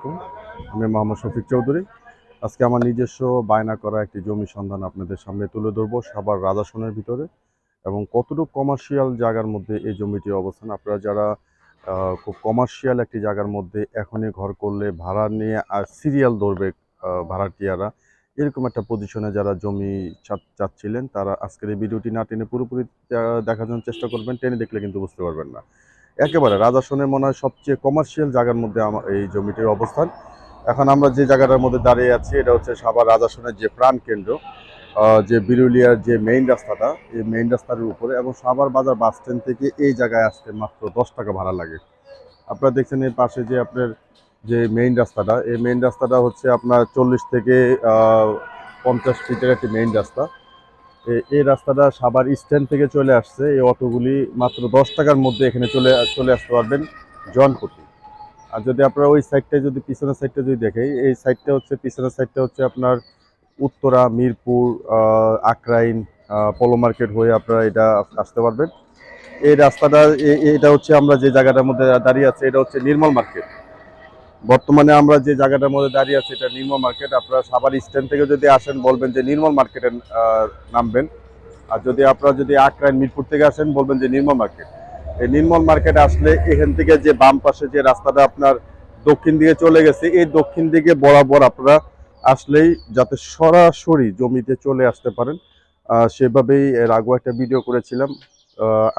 আলাইকুম। আমি মোহাম্মদ শফিক চৌধুরী। আজকে আমার নিজস্ব বায়না করা একটি জমি সন্ধান আপনাদের সামনে তুলে ধরবো সাবার রাজাসনের ভিতরে এবং কতটুকু কমার্শিয়াল জায়গার মধ্যে এই জমিটির অবস্থান। আপনারা যারা খুব কমার্শিয়াল একটি জায়গার মধ্যে এখনই ঘর করলে ভাড়া নিয়ে আর সিরিয়াল ধরবে ভাড়াটিয়ারা এরকম একটা পজিশনে যারা জমি চাচ্ছিলেন, তারা আজকের এই ভিডিওটি না টেনে পুরোপুরি দেখার জন্য চেষ্টা করবেন। টেনে দেখলে কিন্তু বুঝতে পারবেন না। একেবারে রাজাসনের মনে হয় সবচেয়ে কমার্শিয়াল জায়গার মধ্যে আমার এই জমিটির অবস্থান। এখন আমরা যে জায়গাটার মধ্যে দাঁড়িয়ে আছি, এটা হচ্ছে সাভার রাজাসনের যে প্রাণ কেন্দ্র যে বিরুলিয়ার যে মেইন রাস্তাটা, এই মেইন রাস্তার উপরে এবং সাভার বাজার বাস স্ট্যান্ড থেকে এই জায়গায় আসতে মাত্র দশ টাকা ভাড়া লাগে। আপনারা দেখছেন এর পাশে যে আপনার যে মেইন রাস্তাটা, এই মেইন রাস্তাটা হচ্ছে আপনার চল্লিশ থেকে পঞ্চাশ ফিটের একটি মেইন রাস্তা। এই রাস্তাটা সাবার স্ট্যান্ড থেকে চলে আসছে। এই অটোগুলি মাত্র দশ টাকার মধ্যে এখানে চলে চলে আসতে পারবেন জনপ্রতি। আর যদি আপনারা ওই সাইডটায় যদি, পিছনের সাইডটা যদি দেখে এই সাইডটা হচ্ছে, পিছনের সাইডটা হচ্ছে আপনার উত্তরা, মিরপুর আকরাইন পলো মার্কেট হয়ে আপনারা এটা আসতে পারবেন। এই রাস্তাটা এটা হচ্ছে আমরা যে জায়গাটার মধ্যে দাঁড়িয়ে আছি, এটা হচ্ছে নির্মল মার্কেট। বর্তমানে আমরা যে জায়গাটার মধ্যে দাঁড়িয়ে আছি, এটা নির্মল মার্কেট। আপনারা সাভার স্ট্যান্ড থেকে যদি আসেন, বলবেন যে নির্মল মার্কেটে নামবেন। আর যদি আপনারা যদি আকরাইন মিরপুর থেকে আসেন, বলবেন যে নির্মল মার্কেট। এই নির্মল মার্কেটে আসলে এখান থেকে যে বাম পাশে যে রাস্তাটা আপনার দক্ষিণ দিকে চলে গেছে, এই দক্ষিণ দিকে বরাবর আপনারা আসলেই যাতে সরাসরি জমিতে চলে আসতে পারেন সেভাবেই এর আগেও একটা ভিডিও করেছিলাম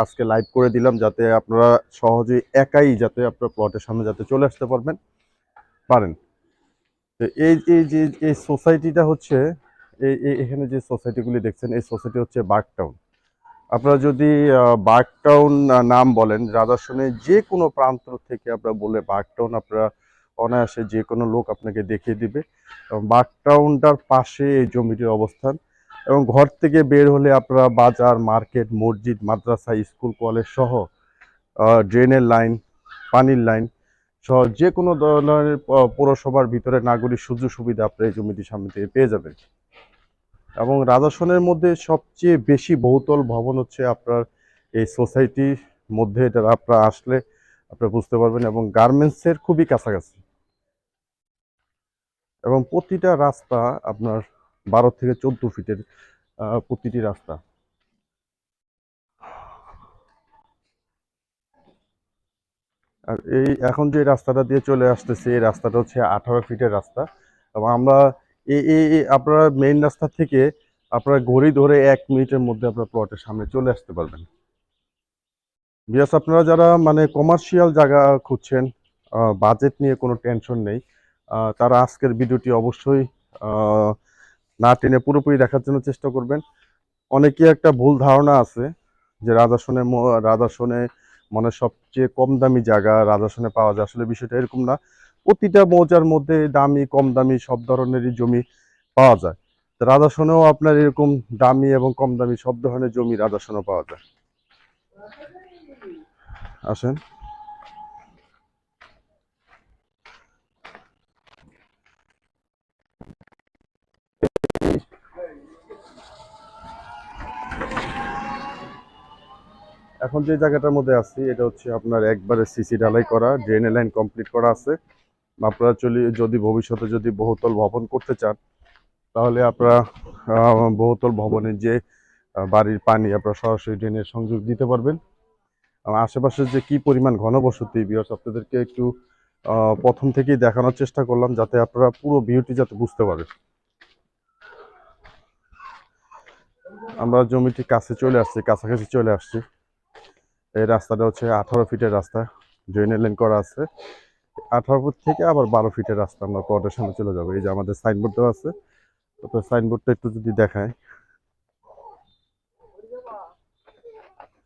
আজকে লাইভ করে দিলাম, যাতে আপনারা সহজেই একাই যাতে আপনার প্লটের সামনে যাতে চলে আসতে পারবেন। পারেন। এই এই যে, এই সোসাইটিটা হচ্ছে, এই এখানে যে সোসাইটিগুলি দেখছেন, এই সোসাইটি হচ্ছে বার্কটাউন আপনারা যদি বার্কটাউন নাম বলেন রাজাসনে যে কোনো প্রান্ত থেকে আপনারা বলে বার্কটাউন আপনারা অনায়াসে যে কোনো লোক আপনাকে দেখিয়ে দিবে। এবং বার্কটাউনটার পাশে এই জমিটির অবস্থান। এবং ঘর থেকে বের হলে আপনারা বাজার, মার্কেট, মসজিদ, মাদ্রাসা, স্কুল, কলেজ সহ ড্রেনের লাইন, পানির লাইন সহ যে কোনো ধরনের পৌরসভার ভিতরে নাগরিক সুযোগ সুবিধা আপনার এই জমিটির সামনে থেকে পেয়ে যাবেন। এবং রাজাসনের মধ্যে সবচেয়ে বেশি বহুতল ভবন হচ্ছে আপনার এই সোসাইটির মধ্যে। এটা আপনারা আসলে আপনারা বুঝতে পারবেন এবং গার্মেন্টসের খুবই কাছাকাছি। এবং প্রতিটা রাস্তা আপনার বারো থেকে চোদ্দ ফিটের প্রতিটি রাস্তা। আর এই এখন যে রাস্তাটা দিয়ে চলে আসতেছে, এই রাস্তাটা হচ্ছে আঠারো ফিটের রাস্তা। এবং আমরা এই আপনারা মেইন রাস্তা থেকে আপনারা ঘড়ি ধরে এক মিনিটের মধ্যে আপনার প্লটের সামনে চলে আসতে পারবেন। বিয়াস আপনারা যারা মানে কমার্শিয়াল জায়গা খুঁজছেন বাজেট নিয়ে কোনো টেনশন নেই তারা আজকের ভিডিওটি অবশ্যই না টেনে পুরোপুরি দেখার জন্য চেষ্টা করবেন। অনেকে একটা ভুল ধারণা আছে যে রাজাসনে ম- রাজাসনে মানে সবচেয়ে কম দামি জায়গা রাজাসনে পাওয়া যায়। আসলে বিষয়টা এরকম না। প্রতিটা মৌজার মধ্যে দামি, কম দামি সব ধরনেরই জমি পাওয়া যায়। রাজাসনেও আপনার এরকম দামি এবং কম দামি সব ধরনের জমি রাজাসনেও পাওয়া যায়। আসেন। এখন যে জায়গাটার মধ্যে আছি, এটা হচ্ছে আপনার একবারে সিসি ঢালাই করা ড্রেনের লাইন কমপ্লিট করা আছে। আপনারা চলি, যদি ভবিষ্যতে যদি বহুতল ভবন করতে চান, তাহলে আপনারা বহুতল ভবনের যে বাড়ির পানি, আপনারা সরাসরি ড্রেনের সংযোগ দিতে পারবেন। আশেপাশে যে কি পরিমাণ ঘনবসতি বিয়ার্স আপনাদেরকে একটু প্রথম থেকেই দেখানোর চেষ্টা করলাম, যাতে আপনারা পুরো ভিউটি যাতে বুঝতে পারেন। আমরা জমিটি কাছে চলে আসছি, কাছাকাছি চলে আসছি। এই রাস্তাটা হচ্ছে আঠারো ফিটের রাস্তা ড্রেনের লাইন করা আছে। আঠারো ফুট থেকে আবার বারো ফিটের রাস্তা আমরা প্লটের সামনে চলে যাব। এই যে আমাদের সাইনবোর্ড দেওয়া আছে, তো সাইনবোর্ডটা একটু যদি দেখায়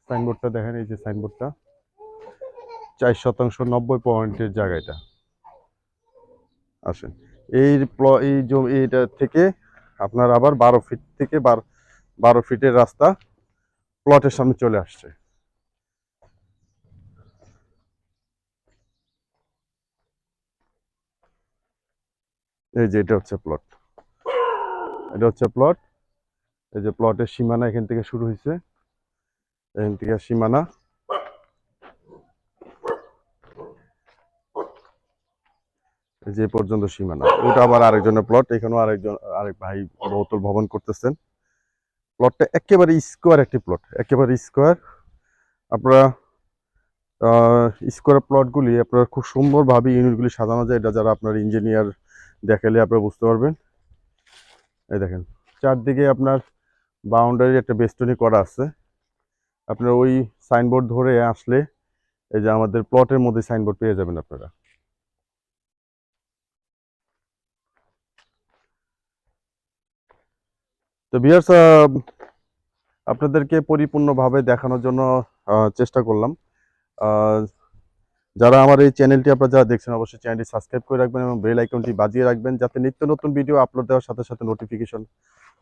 সাইনবোর্ডটা দেখেন, এই যে সাইনবোর্ডটা চার শতাংশ নব্বই পয়েন্টের জায়গাটা আসেন, এই এই জমি এইটা থেকে আপনার আবার বারো ফিট থেকে বারো ফিটের রাস্তা প্লটের সামনে চলে আসছে। এই যে এটা হচ্ছে প্লট এটা হচ্ছে প্লট এই যে প্লটের সীমানা এখান থেকে শুরু হয়েছে এখান থেকে সীমানা। যে পর্যন্ত সীমানা। ওটা আবার আরেকজনের প্লট এখানেও আরেকজন, আরেক ভাই বহুতল ভবন করতেছেন। প্লটটা একেবারে স্কোয়ার একটি প্লট একেবারে স্কোয়ার আপনারা স্কোয়ার প্লটগুলি আপনারা খুব সুন্দরভাবে ইউনিটগুলি সাজানো যায়। এটা যারা আপনার ইঞ্জিনিয়ার দেখালে আপনারা বুঝতে পারবেন। এই দেখেন, চারদিকে আপনার বাউন্ডারি একটা বেষ্টনী করা আছে। আপনার ওই সাইনবোর্ড ধরে আসলে এই যে আমাদের প্লটের মধ্যে সাইনবোর্ড পেয়ে যাবেন আপনারা। তো বিয়ার্স আপনাদেরকে পরিপূর্ণভাবে দেখানোর জন্য চেষ্টা করলাম। যারা আমার এই চ্যানেলটি আপনারা যারা দেখছেন, অবশ্যই চ্যানেলটি সাবস্ক্রাইব করে রাখবেন এবং বেল আইকনটি বাজিয়ে রাখবেন যাতে নিত্য নতুন ভিডিও আপলোড দেওয়ার সাথে সাথে নোটিফিকেশন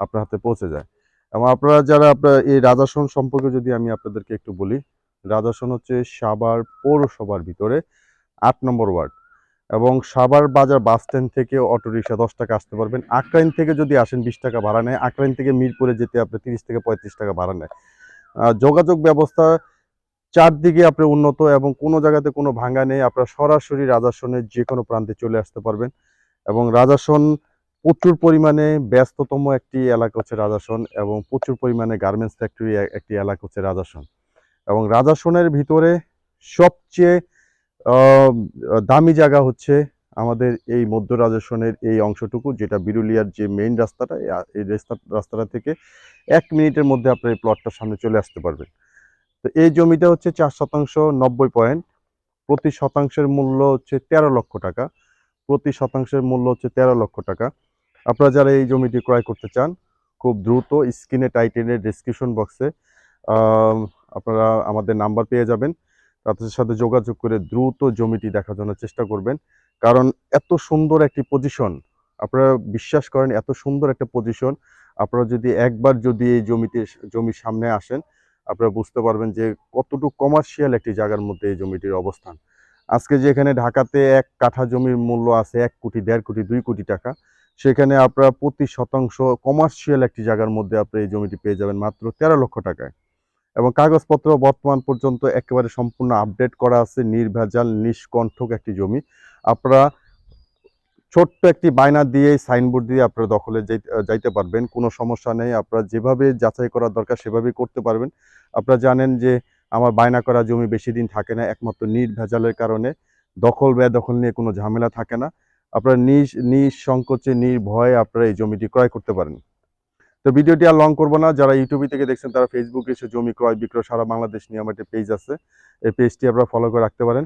আপনার হাতে পৌঁছে যায়। এবং আপনারা যারা আপনার এই রাজাসন সম্পর্কে যদি আমি আপনাদেরকে একটু বলি, রাজাসন হচ্ছে সাভার পৌরসভার ভিতরে আট নম্বর ওয়ার্ড। এবং সাভার বাজার বাস স্ট্যান্ড থেকে অটো রিক্সা দশ টাকা আসতে পারবেন। আকরাইন থেকে যদি আসেন বিশ টাকা ভাড়া নেয়। আকরাইন থেকে মিরপুরে যেতে আপনার তিরিশ থেকে পঁয়ত্রিশ টাকা ভাড়া নেয়। যোগাযোগ ব্যবস্থা চারদিকে আপনি উন্নত এবং কোনো জায়গাতে কোনো ভাঙা নেই। আপনারা সরাসরি রাজাসনের যে কোনো প্রান্তে চলে আসতে পারবেন এবং রাজাসন প্রচুর পরিমাণে ব্যস্ততম একটি এলাকা হচ্ছে রাজাসন এবং প্রচুর পরিমাণে গার্মেন্টস ফ্যাক্টরি একটি এলাকা হচ্ছে রাজাসন। এবং রাজাসনের ভিতরে সবচেয়ে দামি জায়গা হচ্ছে আমাদের এই মধ্য রাজাসনের এই অংশটুকু, যেটা বিরুলিয়ার যে মেইন রাস্তাটা, এই এই রাস্তা রাস্তাটা থেকে এক মিনিটের মধ্যে আপনার এই প্লটটার সামনে চলে আসতে পারবেন। তো এই জমিটা হচ্ছে চার শতাংশ নব্বই পয়েন্ট। প্রতি শতাংশের মূল্য হচ্ছে তেরো লক্ষ টাকা। প্রতি শতাংশের মূল্য হচ্ছে তেরো লক্ষ টাকা। আপনারা যারা এই জমিটি ক্রয় করতে চান, খুব দ্রুত স্ক্রিনে টাইটেনের ডিসক্রিপশন বক্সে আপনারা আমাদের নাম্বার পেয়ে যাবেন। তাদের সাথে যোগাযোগ করে দ্রুত জমিটি দেখার জন্য চেষ্টা করবেন। কারণ এত সুন্দর একটি পজিশন আপনারা বিশ্বাস করেন এত সুন্দর একটা পজিশন আপনারা যদি একবার যদি এই জমিতে, জমির সামনে আসেন আপনারা বুঝতে পারবেন যে কতটুকু কমার্শিয়াল একটি জায়গার মধ্যে এই জমিটির অবস্থান। আজকে যে এখানে ঢাকাতে এক কাঠা জমির মূল্য আছে এক কোটি, দেড় কোটি, দুই কোটি টাকা, সেখানে আপনারা প্রতি শতাংশ কমার্শিয়াল একটি জায়গার মধ্যে আপনি এই জমিটি পেয়ে যাবেন মাত্র তেরো লক্ষ টাকায়। এবং কাগজপত্র বর্তমান পর্যন্ত একেবারে সম্পূর্ণ আপডেট করা আছে, নির্ভেজাল, নিষ্কণ্ঠক একটি জমি। আপনারা ছোট্ট একটি বায়না দিয়ে সাইনবোর্ড দিয়ে আপনারা দখলে যাইতে- পারবেন। কোনো সমস্যা নেই। আপনারা যেভাবে যাচাই করার দরকার সেভাবেই করতে পারবেন। আপনারা জানেন যে আমার বায়না করা জমি বেশি দিন থাকে না, একমাত্র নির্ভেজালের কারণে। দখল বেদখল নিয়ে কোনো ঝামেলা থাকে না। আপনারা নিজ নিঃসংকোচে নির্ভয়ে আপনারা এই জমিটি ক্রয় করতে পারেন। তো ভিডিওটি আর লং করব না। যারা ইউটিউবে থেকে দেখছেন, তারা ফেসবুকে এসে জমি ক্রয়, বিক্রয় সারা বাংলাদেশ নিয়ে আমার একটা পেজ আছে। এই পেজটি আপনারা ফলো করে রাখতে পারেন।